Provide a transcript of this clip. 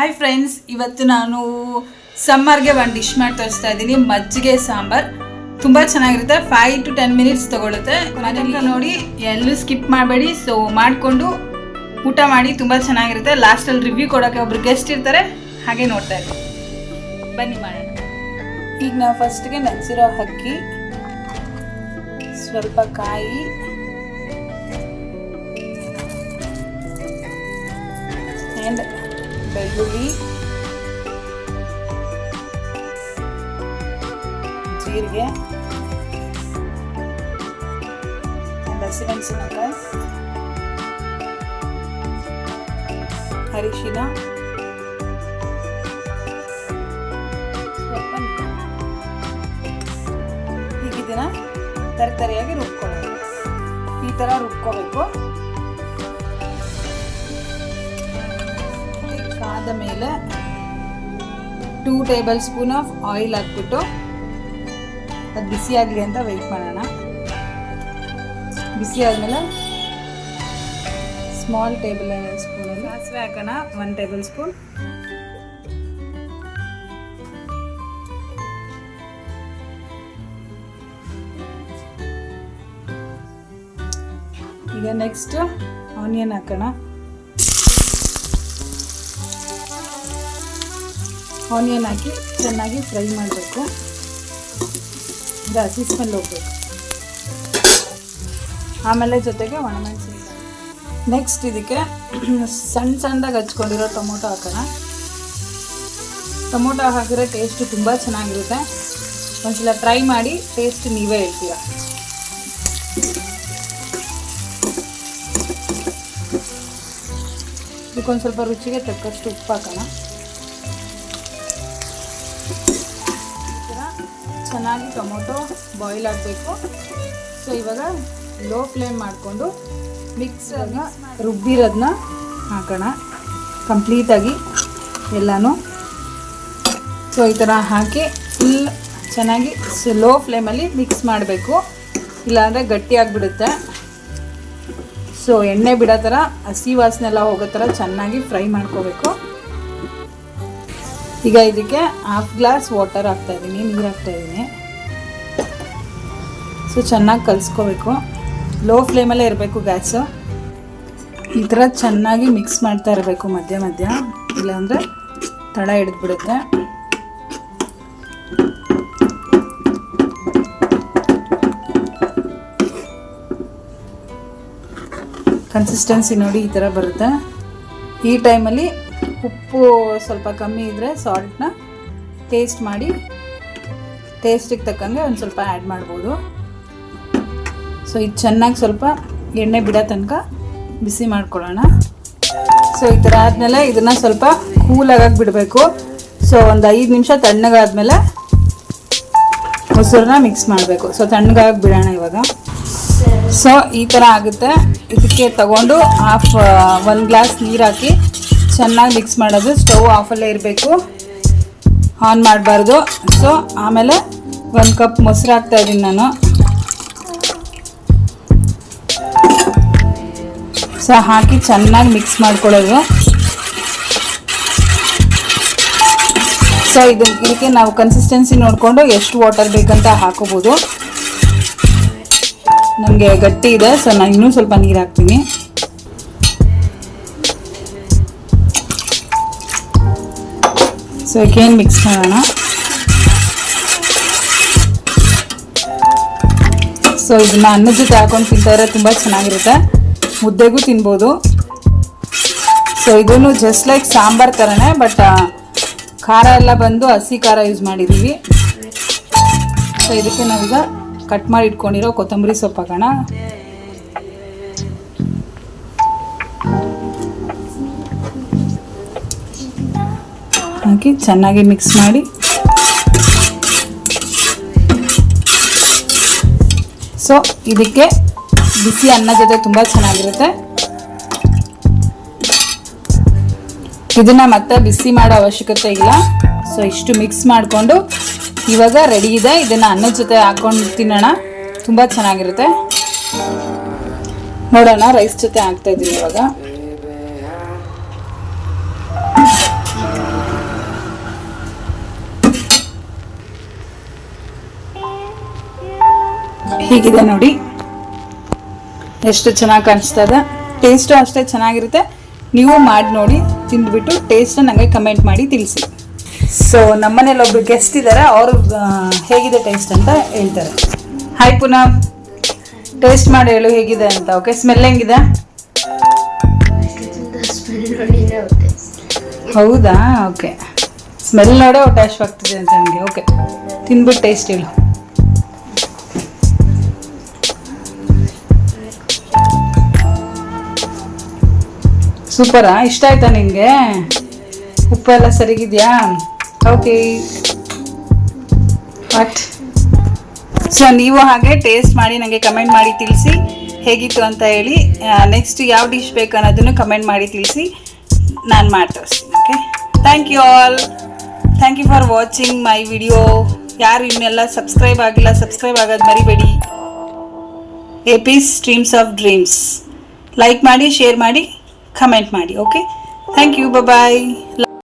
Hi friends ಇವತ್ತು ನಾನು ಸಮ್ಮರ್ಗೆ ಒಂದು ಡಿಶ್ ಮಾಡಿ ತೋರಿಸ್ತಾ ಇದ್ದೀನಿ. ಮಜ್ಜಿಗೆ ಸಾಂಬಾರ್. ತುಂಬ ಚೆನ್ನಾಗಿರುತ್ತೆ. ಫೈವ್ ಟು ಟೆನ್ ಮಿನಿಟ್ಸ್ ತೊಗೊಳುತ್ತೆ. ಮನೆಯಲ್ಲಿ ನೋಡಿ, ಎಲ್ಲೂ ಸ್ಕಿಪ್ ಮಾಡಬೇಡಿ. ಸೊ ಮಾಡಿಕೊಂಡು ಊಟ ಮಾಡಿ ತುಂಬ ಚೆನ್ನಾಗಿರುತ್ತೆ. ಲಾಸ್ಟಲ್ಲಿ ರಿವ್ಯೂ ಕೊಡೋಕ್ಕೆ ಒಬ್ರು ಗೆಸ್ಟ್ ಇರ್ತಾರೆ. ಹಾಗೆ ನೋಡ್ತಾ ಇದ್ದೀನಿ ಬನ್ನಿ ಮಾಡೋಣ. ಈಗ ನಾವು ಫಸ್ಟ್ಗೆ ನೆನೆಸಿರೋ ಅಕ್ಕಿ. ಸ್ವಲ್ಪ ಕಾಯಿ. ಆ್ಯಂಡ್ ಬೆಳ್ಳುಳ್ಳಿ ಜೀರಿಗೆ ಹಸಿಮೆಣಸಿನಕಾಯಿ ಅರಿಶಿನ. ಈಗ ಇದನ್ನ ತರತರಿಯಾಗಿ ರುಬ್ಕೊಳ್ಳೋದು ಈ ಥರ ರುಬ್ಕೋಬೇಕು. ಕಾದ ಮೇಲೆ two tablespoon of oil ಹಾಕ್ಬಿಟ್ಟು ಅದು ಬಿಸಿ ಆಗಲಿ ಅಂತ ವೆಯ್ಟ್ ಮಾಡೋಣ. ಬಿಸಿ ಆದಮೇಲೆ ಸ್ಮಾಲ್ ಟೇಬಲ್ ಸ್ಪೂನ್ ಸಾಸಿವೆ ಹಾಕೋಣ ಒನ್ ಟೇಬಲ್ ಸ್ಪೂನ್ ಈಗ ನೆಕ್ಸ್ಟ್ ಆನಿಯನ್ ಹಾಕೋಣ. ಆನಿಯನ್ ಹಾಕಿ ಚೆನ್ನಾಗಿ ಫ್ರೈ ಮಾಡಬೇಕು. ಹಸಿ ಸ್ಮೆಲ್ ಹೋಗ್ಬೇಕು ಆಮೇಲೆ ಜೊತೆಗೆ ಒಣಮೆಣಸಿನ ನೆಕ್ಸ್ಟ್ ಇದಕ್ಕೆ ಸಣ್ಣ ಸಣ್ಣದಾಗಿ ಹಚ್ಕೊಂಡಿರೋ ಟೊಮೊಟೊ ಹಾಕೋಣ. ಟೊಮೊಟೊ ಹಾಕಿದ್ರೆ ಟೇಸ್ಟ್ ತುಂಬ ಚೆನ್ನಾಗಿರುತ್ತೆ. ಒಂದ್ಸಲ ಟ್ರೈ ಮಾಡಿ ಟೇಸ್ಟ್ ನೀವೇ ಹೇಳ್ತೀರ. ಇದಕ್ಕೊಂದು ಸ್ವಲ್ಪ ರುಚಿಗೆ ತಕ್ಕಷ್ಟು ಉಪ್ಪು ಹಾಕೋಣ. ಚೆನ್ನಾಗಿ ಟೊಮೊಟೊ ಬಾಯ್ಲ್ ಆಗಬೇಕು. ಸೊ ಇವಾಗ ಲೋ ಫ್ಲೇಮ್ ಮಾಡಿಕೊಂಡು ಮಿಕ್ಸರ್ನ ರುಬ್ಬಿರೋದನ್ನ ಹಾಕೋಣ. ಕಂಪ್ಲೀಟಾಗಿ ಎಲ್ಲನೂ. ಸೊ ಈ ಥರ ಹಾಕಿ ಫುಲ್ ಚೆನ್ನಾಗಿ ಲೋ ಫ್ಲೇಮಲ್ಲಿ ಮಿಕ್ಸ್ ಮಾಡಬೇಕು. ಇಲ್ಲಾಂದರೆ ಗಟ್ಟಿಯಾಗಿಬಿಡುತ್ತೆ ಸೊ ಎಣ್ಣೆ ಬಿಡೋ ಥರ ಹಸಿ ವಾಸನೆಲ್ಲ ಹೋಗೋ ಥರ ಚೆನ್ನಾಗಿ ಫ್ರೈ ಮಾಡ್ಕೋಬೇಕು. ಈಗ ಇದಕ್ಕೆ ಹಾಫ್ ಗ್ಲಾಸ್ ವಾಟರ್ ಹಾಕ್ತಾ ಇದ್ದೀನಿ, ನೀರು ಹಾಕ್ತಾ ಇದ್ದೀನಿ. ಸೊ ಚೆನ್ನಾಗಿ ಕಲಿಸ್ಕೋಬೇಕು. ಲೋ ಫ್ಲೇಮಲ್ಲೇ ಇರಬೇಕು ಗ್ಯಾಸು ಈ ಥರ ಚೆನ್ನಾಗಿ ಮಿಕ್ಸ್ ಮಾಡ್ತಾ ಇರಬೇಕು ಮಧ್ಯ ಮಧ್ಯ. ಇಲ್ಲಾಂದರೆ ತಡ ಹಿಡಿದ್ಬಿಡುತ್ತೆ. ಕನ್ಸಿಸ್ಟೆನ್ಸಿ ನೋಡಿ ಈ ಥರ ಬರುತ್ತೆ. ಈ ಟೈಮಲ್ಲಿ ಉಪ್ಪು ಸ್ವಲ್ಪ ಕಮ್ಮಿ ಇದ್ದರೆ ಸಾಲ್ಟ್ನ ಟೇಸ್ಟ್ ಮಾಡಿ ಟೇಸ್ಟಿಗೆ ತಕ್ಕಂಗೆ ಒಂದು ಸ್ವಲ್ಪ ಆ್ಯಡ್ ಮಾಡ್ಬೋದು. ಸೊ ಇದು ಚೆನ್ನಾಗಿ ಸ್ವಲ್ಪ ಎಣ್ಣೆ ಬಿಡೋ ತನಕ ಬಿಸಿ ಮಾಡ್ಕೊಳ್ಳೋಣ. ಸೊ ಈ ಥರ ಆದಮೇಲೆ ಇದನ್ನು ಸ್ವಲ್ಪ ಕೂಲಾಗಾಗಿ ಬಿಡಬೇಕು. ಸೊ ಒಂದು ಐದು ನಿಮಿಷ ತಣ್ಣಗಾದ್ಮೇಲೆ ಮೊಸರನ್ನ ಮಿಕ್ಸ್ ಮಾಡಬೇಕು. ಸೊ ತಣ್ಣಗಾಗಿ ಬಿಡೋಣ ಇವಾಗ. ಸೊ ಈ ಥರ ಆಗುತ್ತೆ. ಇದಕ್ಕೆ ತಗೊಂಡು ಹಾಫ್ ಒಂದು ಗ್ಲಾಸ್ ನೀರು ಹಾಕಿ ಚೆನ್ನಾಗಿ ಮಿಕ್ಸ್ ಮಾಡೋದು. ಸ್ಟವ್ ಆಫಲ್ಲೇ ಇರಬೇಕು. ಆನ್ ಮಾಡಬಾರ್ದು. ಸೊ ಆಮೇಲೆ ಒಂದು ಕಪ್ ಮೊಸರು ಹಾಕ್ತಾ ಇದ್ದೀನಿ ನಾನು. ಸೊ ಹಾಕಿ ಚೆನ್ನಾಗಿ ಮಿಕ್ಸ್ ಮಾಡ್ಕೊಳ್ಳೋದು. ಸೊ ಇದು ಇದಕ್ಕೆ ನಾವು ಕನ್ಸಿಸ್ಟೆನ್ಸಿ ನೋಡಿಕೊಂಡು ಎಷ್ಟು ವಾಟರ್ ಬೇಕಂತ ಹಾಕೋಬೋದು. ನನಗೆ ಗಟ್ಟಿ ಇದೆ ಸೊ ನಾನು ಇನ್ನೂ ಸ್ವಲ್ಪ ನೀರು ಹಾಕ್ತೀನಿ. ಸೊ ಅಗೇನ್ ಮಿಕ್ಸ್ ಮಾಡೋಣ ಸೊ ಇದನ್ನ ಅನ್ನದ ಜೊತೆ ಹಾಕೊಂಡು ತಿಂತಾರೆ ತುಂಬ ಚೆನ್ನಾಗಿರುತ್ತೆ. ಮುದ್ದೆಗೂ ತಿನ್ಬೋದು. ಸೊ ಇದನ್ನು ಜಸ್ಟ್ ಲೈಕ್ ಸಾಂಬಾರ್ ಥರನೇ ಬಟ್ ಖಾರ ಎಲ್ಲ ಬಂದು ಹಸಿ ಖಾರ ಯೂಸ್ ಮಾಡಿದ್ದೀವಿ ಸೊ ಇದಕ್ಕೆ ನಾವೀಗ ಕಟ್ ಮಾಡಿ ಇಟ್ಕೊಂಡಿರೋ ಕೊತ್ತಂಬರಿ ಸೊಪ್ಪು ಹಾಕೋಣ. ಹಾಕಿ ಚೆನ್ನಾಗಿ ಮಿಕ್ಸ್ ಮಾಡಿ. ಸೊ ಇದಕ್ಕೆ ಬಿಸಿ ಅನ್ನ ಜೊತೆ ತುಂಬ ಚೆನ್ನಾಗಿರುತ್ತೆ. ಇದನ್ನ ಮತ್ತೆ ಬಿಸಿ ಮಾಡೋ ಅವಶ್ಯಕತೆ ಇಲ್ಲ. ಸೊ ಇಷ್ಟು ಮಿಕ್ಸ್ ಮಾಡಿಕೊಂಡು ಇವಾಗ ರೆಡಿ ಇದೆ. ಇದನ್ನ ಅನ್ನದ ಜೊತೆ ಹಾಕೊಂಡು ತಿನ್ನೋಣ. ತುಂಬ ಚೆನ್ನಾಗಿರುತ್ತೆ. ನೋಡೋಣ ರೈಸ್ ಜೊತೆ ಹಾಕ್ತಾ ಇದ್ದೀನಿ ಇವಾಗ? ಹೀಗಿದೆ ನೋಡಿ. ಎಷ್ಟು ಚೆನ್ನಾಗಿ ಕಾಣಿಸ್ತಾ ಇದೆ. ಟೇಸ್ಟು ಅಷ್ಟೇ ಚೆನ್ನಾಗಿರುತ್ತೆ. ನೀವು ಮಾಡಿ ನೋಡಿ, ತಿಂದ್ಬಿಟ್ಟು ಟೇಸ್ಟ್ ನನಗೆ ಕಮೆಂಟ್ ಮಾಡಿ ತಿಳಿಸಿ. ಸೊ ನಮ್ಮನೇಲಿ ಒಬ್ರು ಗೆಸ್ಟ್ ಇದ್ದಾರೆ ಅವರು ಹೇಗಿದೆ ಟೇಸ್ಟ್ ಅಂತ ಹೇಳ್ತಾರೆ. ಹಾಯ್ ಪುನಃ. ಟೇಸ್ಟ್ ಮಾಡಿ ಹೇಳು ಹೇಗಿದೆ ಅಂತ. ಓಕೆ ಸ್ಮೆಲ್ ಹೆಂಗಿದೆ? ಹೌದಾ? ಓಕೆ ಸ್ಮೆಲ್ ನೋಡೇ ಹೊಟ್ಟೆ ಆಗ್ತಿದೆ ಅಂತ ನನಗೆ. ಓಕೆ ತಿಂದ್ಬಿಟ್ಟು ಟೇಸ್ಟ್ ಹೇಳು. ಸೂಪರಾ ಇಷ್ಟ ಆಯ್ತಾ ನಿನಗೆ ಉಪ್ಪು ಎಲ್ಲ ಸರಿಗಿದೆಯಾ? ಓಕೆ ಬಟ್ ಸೊ ನೀವು ಹಾಗೆ ಟೇಸ್ಟ್ ಮಾಡಿ ನನಗೆ ಕಮೆಂಟ್ ಮಾಡಿ ತಿಳಿಸಿ, ಹೇಗಿತ್ತು ಅಂತ ಹೇಳಿ ನೆಕ್ಸ್ಟ್ ಯಾವ ಡಿಶ್ ಬೇಕು ಅನ್ನೋದನ್ನು ಕಮೆಂಟ್ ಮಾಡಿ ತಿಳಿಸಿ, ನಾನು ಮಾಡಿ ತೋರಿಸ್ತೀನಿ okay thank you all thank you for watching my video ಯಾರು ಇನ್ನೆಲ್ಲ ಸಬ್ಸ್ಕ್ರೈಬ್ ಆಗಿಲ್ಲ ಸಬ್ಸ್ಕ್ರೈಬ್ ಆಗೋದು ಮರಿಬೇಡಿ. A peace streams of dreams like ಮಾಡಿ ಶೇರ್ ಮಾಡಿ. ಕಮೆಂಟ್ ಮಾಡಿ ಓಕೆ ಥ್ಯಾಂಕ್ ಯು ಬಾಯ್